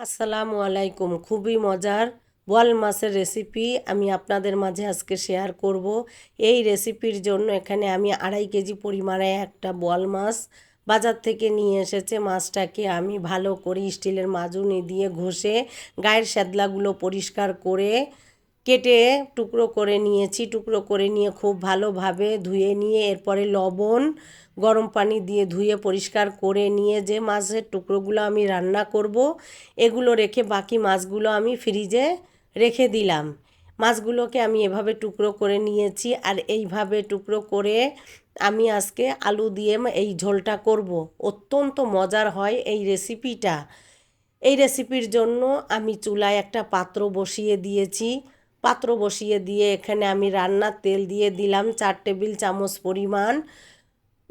আসসালামু আলাইকুম। খুবই মজার বোয়াল মাছের রেসিপি আমি আপনাদের মাঝে আজকে শেয়ার করব। এই রেসিপির জন্য এখানে আমি আড়াই কেজি পরিমাণে একটা বোয়াল মাছ বাজার থেকে নিয়ে এসেছে। মাছটাকে আমি ভালো করে স্টিলের মাজুনি দিয়ে ঘষে, গায়ের শ্যাদলাগুলো পরিষ্কার করে কেটে টুকরো করে নিয়েছি, টুকরো করে নিয়ে খুব ভালোভাবে ধুয়ে নিয়ে এরপরে লবণ গরম পানি দিয়ে ধুয়ে পরিষ্কার করে নিয়ে যে মাছের টুকরোগুলো আমি রান্না করব, এগুলো রেখে বাকি মাছগুলো আমি ফ্রিজে রেখে দিলাম। মাছগুলোকে আমি এভাবে টুকরো করে নিয়েছি আর এইভাবে টুকরো করে আমি আজকে আলু দিয়ে এই ঝোলটা করব। অত্যন্ত মজার হয় এই রেসিপিটা এই রেসিপির জন্য আমি চুলায় একটা পাত্র বসিয়ে দিয়েছি। পাত্র বসিয়ে দিয়ে এখানে আমি রান্নার তেল দিয়ে দিলাম চার টেবিল চামচ পরিমাণ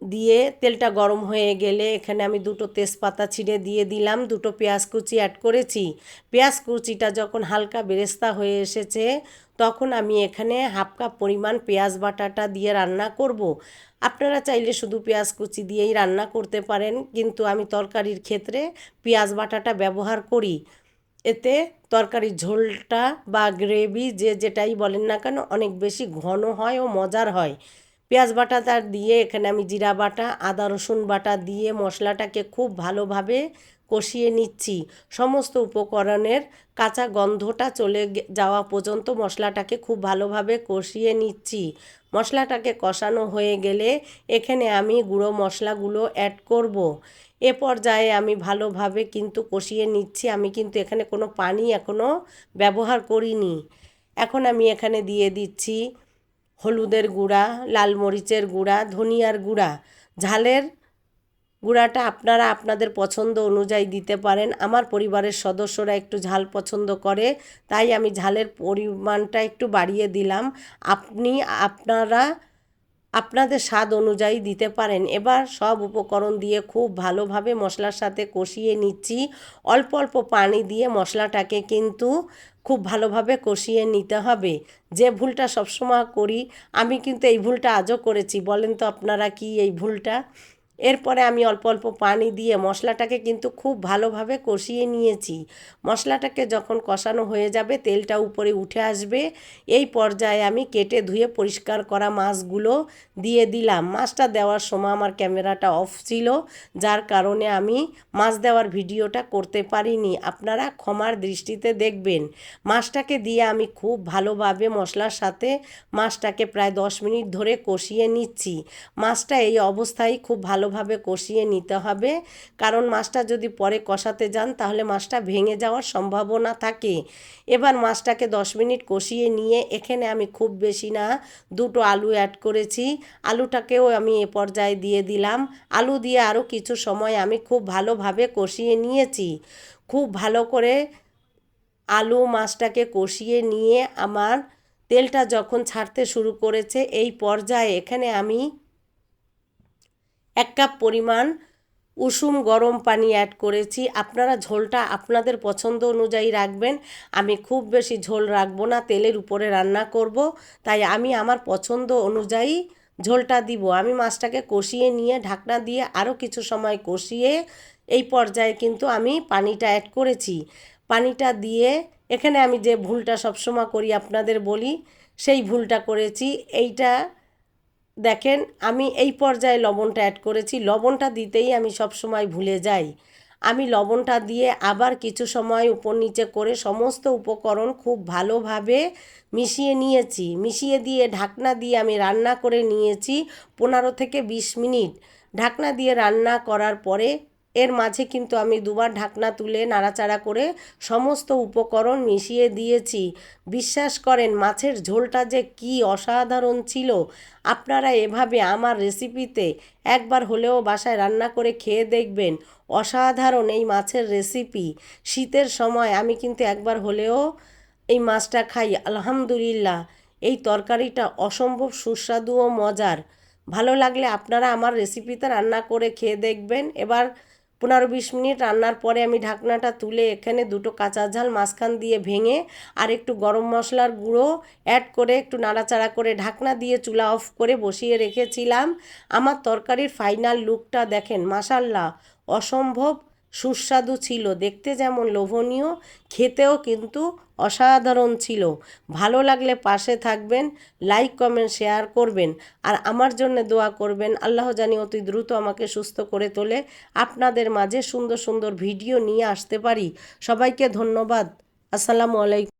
দিয়ে তেলটা গরম হয়ে গেলে এখানে আমি দুটো তেজপাতা ছিঁড়ে দিয়ে দিলাম, দুটো পেঁয়াজ কুচি অ্যাড করেছি পেঁয়াজ কুচিটা যখন হালকা বেরেস্তা হয়ে এসেছে, তখন আমি এখানে হাফ কাপ পরিমাণ পেঁয়াজ বাটাটা দিয়ে রান্না করব। আপনারা চাইলে শুধু পেঁয়াজ কুচি দিয়েই রান্না করতে পারেন, কিন্তু আমি তরকারির ক্ষেত্রে পেঁয়াজ বাটাটা ব্যবহার করি এতে তরকারি ঝোলটা বা গ্রেভি যে যেটাই বলেন না কেন অনেক বেশি ঘন হয় ও মজার হয়। পেঁয়াজ বাটা তার দিয়ে এখানে আমি জিরা বাটা, আদা রসুন বাটা দিয়ে মশলাটাকে খুব ভালোভাবে কষিয়ে নিচ্ছি। সমস্ত উপকরণের কাঁচা গন্ধটা চলে যাওয়া পর্যন্ত মশলাটাকে খুব ভালোভাবে কষিয়ে নিচ্ছি। মশলাটাকে কষানো হয়ে গেলে এখানে আমি গুঁড়ো মশলাগুলো অ্যাড করব। এ পর্যায়ে আমি ভালোভাবে কিন্তু কষিয়ে নিচ্ছি। আমি কিন্তু এখানে কোনো পানি এখনও ব্যবহার করিনি। এখন আমি এখানে দিয়ে দিচ্ছি হলুদের গুঁড়া, লাল মরিচের গুঁড়া, ধনিয়ার গুঁড়া। ঝালের গুঁড়াটা আপনারা আপনাদের পছন্দ অনুযায়ী দিতে পারেন। আমার পরিবারের সদস্যরা একটু ঝাল পছন্দ করে, তাই আমি ঝালের পরিমাণটা একটু বাড়িয়ে দিলাম। আপনি, আপনারা আপনাদের স্বাদ অনুযায়ী দিতে পারেন। এবার সব উপকরণ দিয়ে খুব ভালোভাবে মশলার সাথে কষিয়ে নিচ্ছি। অল্প অল্প পানি দিয়ে মশলাটাকে কিন্তু খুব ভালোভাবে কষিয়ে নিতে হবে। যে ভুলটা সবসময় করি, আমি কিন্তু এই ভুলটা আজও করেছি। বলেন তো আপনারা কি এই ভুলটা? এরপরে আমি অল্প অল্প পানি দিয়ে মশলাটাকে কিন্তু খুব ভালোভাবে কষিয়ে নিয়েছি। মশলাটাকে যখন কষানো হয়ে যাবে, তেলটা উপরে উঠে আসবে। এই পর্যায়ে আমি কেটে ধুয়ে পরিষ্কার করা মাছগুলো দিয়ে দিলাম। মাছটা দেওয়ার সময় আমার ক্যামেরাটা অফ ছিল, যার কারণে আমি মাছ দেওয়ার ভিডিওটা করতে পারিনি। আপনারা ক্ষমার দৃষ্টিতে দেখবেন। মাছটাকে দিয়ে আমি খুব ভালোভাবে মশলার সাথে মাছটাকে প্রায় দশ মিনিট ধরে কষিয়ে নিচ্ছি। মাছটা এই অবস্থায় খুব ভালো ভালোভাবে কষিয়ে নিতে হবে। কারণ মাছটা যদি পরে কষাতে যান, তাহলে মাছটা ভেঙে যাওয়ার সম্ভাবনা থাকে। এবার মাছটাকে দশ মিনিট কষিয়ে নিয়ে, এখানে আমি খুব বেশি না, দুটো আলু অ্যাড করেছি। আলুটাকেও আমি এ পর্যায়ে দিয়ে দিলাম। আলু দিয়ে আরও কিছু সময় আমি খুব ভালোভাবে কষিয়ে নিয়েছি। খুব ভালো করে আলু মাছটাকে কষিয়ে নিয়ে, আমার তেলটা যখন ছাড়তে শুরু করেছে, এই পর্যায়ে এখানে আমি এক কাপ পরিমাণ উষুম গরম পানি অ্যাড করেছি। আপনারা ঝোলটা আপনাদের পছন্দ অনুযায়ী রাখবেন। আমি খুব বেশি ঝোল রাখব না, তেলের উপরে রান্না করব। তাই আমি আমার পছন্দ অনুযায়ী ঝোলটা দিব। আমি মাছটাকে কষিয়ে নিয়ে ঢাকনা দিয়ে আরও কিছু সময় কষিয়ে এই পর্যায়ে কিন্তু আমি পানিটা অ্যাড করেছি। পানিটা দিয়ে এখানে আমি যে ভুলটা সবসময় করি আপনাদের বলি, সেই ভুলটা করেছি। এইটা দেখেন, আমি এই পর্যায়ে লবণটা অ্যাড করেছি। লবণটা দিতেই আমি সব সময় ভুলে যাই। আমি লবণটা দিয়ে আবার কিছু সময় উপর নিচে করে সমস্ত উপকরণ খুব ভালোভাবে মিশিয়ে নিয়েছি। মিশিয়ে দিয়ে ঢাকনা দিয়ে আমি রান্না করে নিয়েছি পনেরো থেকে বিশ মিনিট। ঢাকনা দিয়ে রান্না করার পরে এর মাঝে কিন্তু আমি দুবার ঢাকনা তুলে নাড়াচাড়া করে সমস্ত উপকরণ মিশিয়ে দিয়েছি। বিশ্বাস করেন, মাছের ঝোলটা যে কি অসাধারণ ছিল। আপনারা এভাবে আমার রেসিপিতে একবার হলেও বাসায় রান্না করে খেয়ে দেখবেন, অসাধারণ এই মাছের রেসিপি। শীতের সময় আমি কিন্তু একবার হলেও এই মাছটা খাই, আলহামদুলিল্লাহ। এই তরকারিটা অসম্ভব সুস্বাদু ও মজার। ভালো লাগলে আপনারা আমার রেসিপিতে রান্না করে খেয়ে দেখবেন। এবার পনেরো বিশ মিনিট রান্নার পরে আমি ঢাকনাটা তুলে এখানে দুটো কাঁচা ঝাল মাঝখান দিয়ে ভেঙে আর একটু গরম মশলার গুঁড়ো অ্যাড করে একটু নাড়াচাড়া করে ঢাকনা দিয়ে চুলা অফ করে বসিয়ে রেখেছিলাম। আমার তরকারির ফাইনাল লুকটা দেখেন মাসাল্লাহ অসম্ভব সুস্বাদু ছিল। দেখতে যেমন লোভনীয়, খেতেও কিন্তু অসাধারণ ছিল। ভালো লাগলে পাশে থাকবেন লাইক কমেন্ট শেয়ার করবেন আর আমার জন্য দোয়া করবেন। আল্লাহ জানি অতি দ্রুত আমাকে সুস্থ করে তোলে। আপনাদের মাঝে সুন্দর সুন্দর ভিডিও নিয়ে আসতে পারি। সবাইকে ধন্যবাদ। আসসালামু আলাইকুম।